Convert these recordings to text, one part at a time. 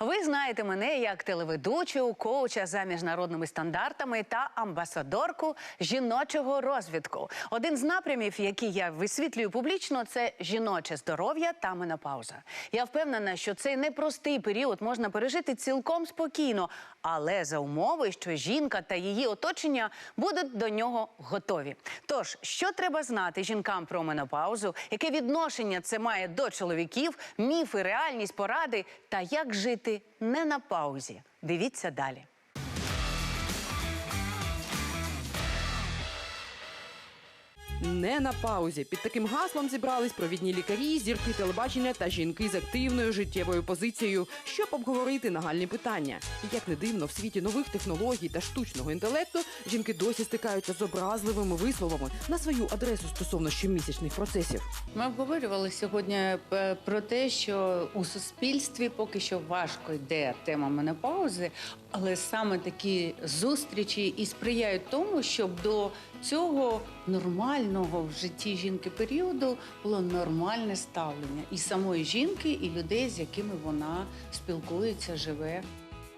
Ви знаєте мене як телеведучу, коуча за міжнародними стандартами та амбасадорку жіночого розвитку. Один з напрямів, який я висвітлюю публічно, це жіноче здоров'я та менопауза. Я впевнена, що цей непростий період можна пережити цілком спокійно, але за умови, що жінка та її оточення будуть до нього готові. Тож, що треба знати жінкам про менопаузу, яке відношення це має до чоловіків, міфи, реальність, поради та як жити не на паузі. Дивіться далі. Не на паузі. Під таким гаслом зібрались провідні лікарі, зірки телебачення та жінки з активною життєвою позицією, щоб обговорити нагальні питання. Як не дивно, в світі нових технологій та штучного інтелекту жінки досі стикаються з образливими висловами на свою адресу стосовно щомісячних процесів. Ми обговорювали сьогодні е, про те, що у суспільстві поки що важко йде тема менопаузи, але саме такі зустрічі і сприяють тому, щоб до цього нормального в житті жінки періоду було нормальне ставлення і самої жінки, і людей, з якими вона спілкується, живе.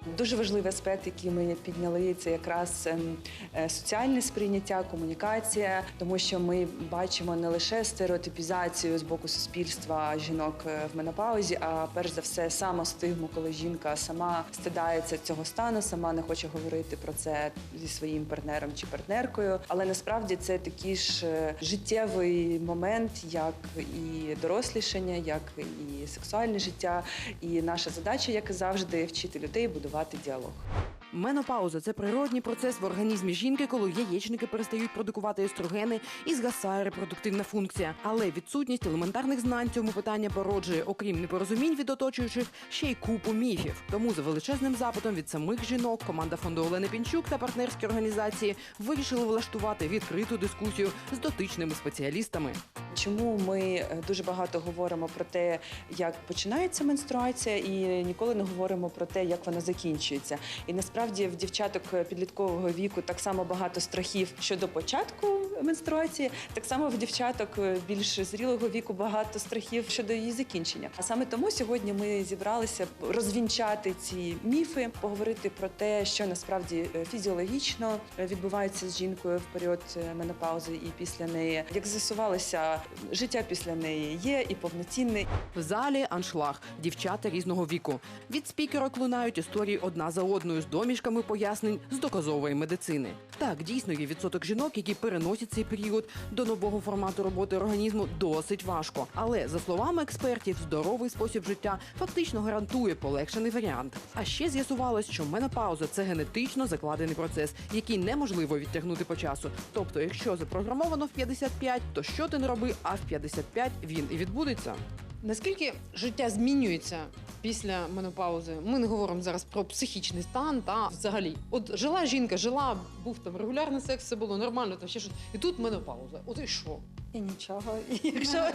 Дуже важливий аспект, який ми підняли, це якраз ем, е, соціальне сприйняття, комунікація, тому що ми бачимо не лише стереотипізацію з боку суспільства жінок е, в менопаузі, а перш за все самостигму, коли жінка сама стидається цього стану, сама не хоче говорити про це зі своїм партнером чи партнеркою. Але насправді це такий ж е, життєвий момент, як і дорослішання, як і сексуальне життя. І наша задача, як і завжди, вчити людей будувати діалог. Менопауза це природній процес в організмі жінки, коли яєчники перестають продукувати естрогени і згасає репродуктивна функція. Але відсутність елементарних знань цьому питання породжує, окрім непорозумінь від оточуючих, ще й купу міфів. Тому за величезним запитом від самих жінок команда фонду Олени Пінчук та партнерські організації вирішили влаштувати відкриту дискусію з дотичними спеціалістами. Чому ми е, дуже багато говоримо про те, як починається менструація, і ніколи не говоримо про те, як вона закінчується. І насправді в дівчаток підліткового віку так само багато страхів щодо початку менструації, так само в дівчаток е, більш зрілого віку багато страхів щодо її закінчення. А саме тому сьогодні ми зібралися розвінчати ці міфи, поговорити про те, що насправді е, фізіологічно е, відбувається з жінкою в період е, менопаузи і після неї. Як з'ясувалося, життя після неї є і повноцінне, В залі аншлаг дівчата різного віку. Від спікерок лунають історії одна за одною з домішками пояснень з доказової медицини. Так, дійсно є відсоток жінок, які переносять цей період до нового формату роботи організму досить важко. Але за словами експертів, здоровий спосіб життя фактично гарантує полегшений варіант. А ще з'ясувалось, що менопауза це генетично закладений процес, який неможливо відтягнути по часу. Тобто, якщо запрограмовано в 55, то що ти не роби, а в 55 він і відбудеться. Наскільки життя змінюється після менопаузи? Ми не говоримо зараз про психічний стан та взагалі. От жила жінка, жила, був там регулярний секс, все було нормально, там ще щось. І тут менопауза. От і що? І нічого. Якщо,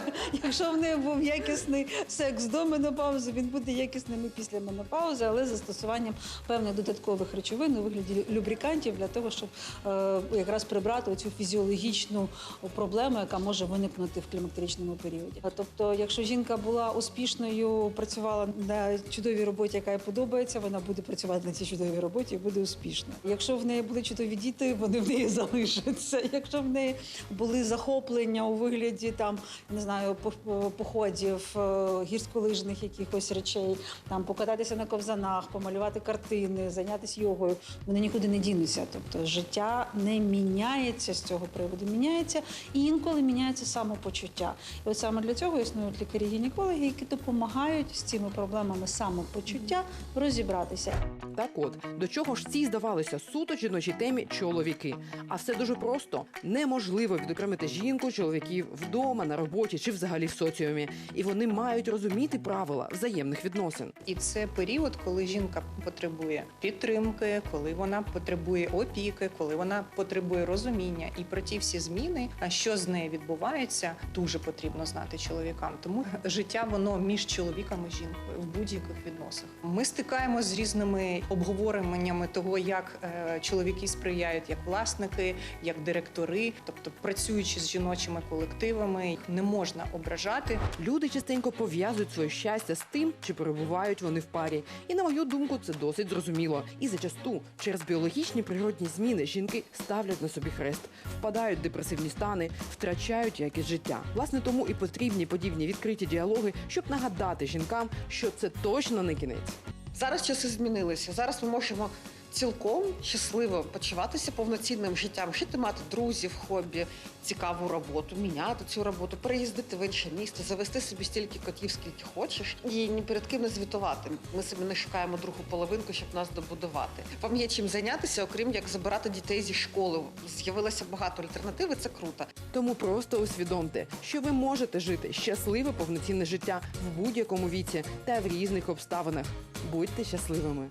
якщо в неї був якісний секс до менопаузи, він буде якісним і після менопаузи, але з застосуванням певних додаткових речовин у вигляді любрикантів для того, щоб е, якраз прибрати цю фізіологічну проблему, яка може виникнути в клімактеричному періоді. Тобто, якщо жінка була успішною, працювала на чудовій роботі, яка їй подобається, вона буде працювати на цій чудовій роботі і буде успішною. Якщо в неї були чудові діти, вони в неї залишаться. Якщо в неї були захоплення у вигляді там не знаю по- походів, е, гірськолижних якихось речей, там покататися на ковзанах, помалювати картини, зайнятися йогою, вони нікуди не дінуться. Тобто життя не міняється з цього приводу, міняється і інколи міняється самопочуття. І от саме для цього існують лікарі-гінекологи, які допомагають з цими проблемами самопочуття розібратися. Так от, до чого ж ці здавалося суто жіночій темі чоловіки. А все дуже просто неможливо відокремити жінку, чоловіків вдома, на роботі чи взагалі в соціумі. І вони мають розуміти правила взаємних відносин. І це період, коли жінка потребує підтримки, коли вона потребує опіки, коли вона потребує розуміння. І про ті всі зміни, а що з нею відбувається, дуже потрібно знати чоловікам. Тому життя воно між чоловіком і жінкою в будь-яких відносинах. Ми стикаємось з різними обговореннями того, як е, чоловіки сприяють як власники, як директори, тобто працюючи з жіночими колективами. Не можна ображати. Люди частенько пов'язують своє щастя з тим, чи перебувають вони в парі. І на мою думку, це досить зрозуміло. І зачасту через біологічні природні зміни жінки ставлять на собі хрест, впадають в депресивні стани, втрачають якість життя. Власне, тому і потрібні подібні відкриті діалоги, щоб нагадати жінкам, що це точно не кінець. Зараз часи змінилися. Зараз ми можемо цілком щасливо почуватися повноцінним життям, жити мати друзів, хобі, цікаву роботу, міняти цю роботу, переїздити в інше місто, завести собі стільки котів, скільки хочеш, і ні перед ким не звітувати. Ми собі не шукаємо другу половинку, щоб нас добудувати. Вам є чим зайнятися, окрім як забирати дітей зі школи. З'явилося багато альтернатив, і це круто. Тому просто усвідомте, що ви можете жити щасливе повноцінне життя в будь-якому віці та в різних обставинах. Будьте щасливими.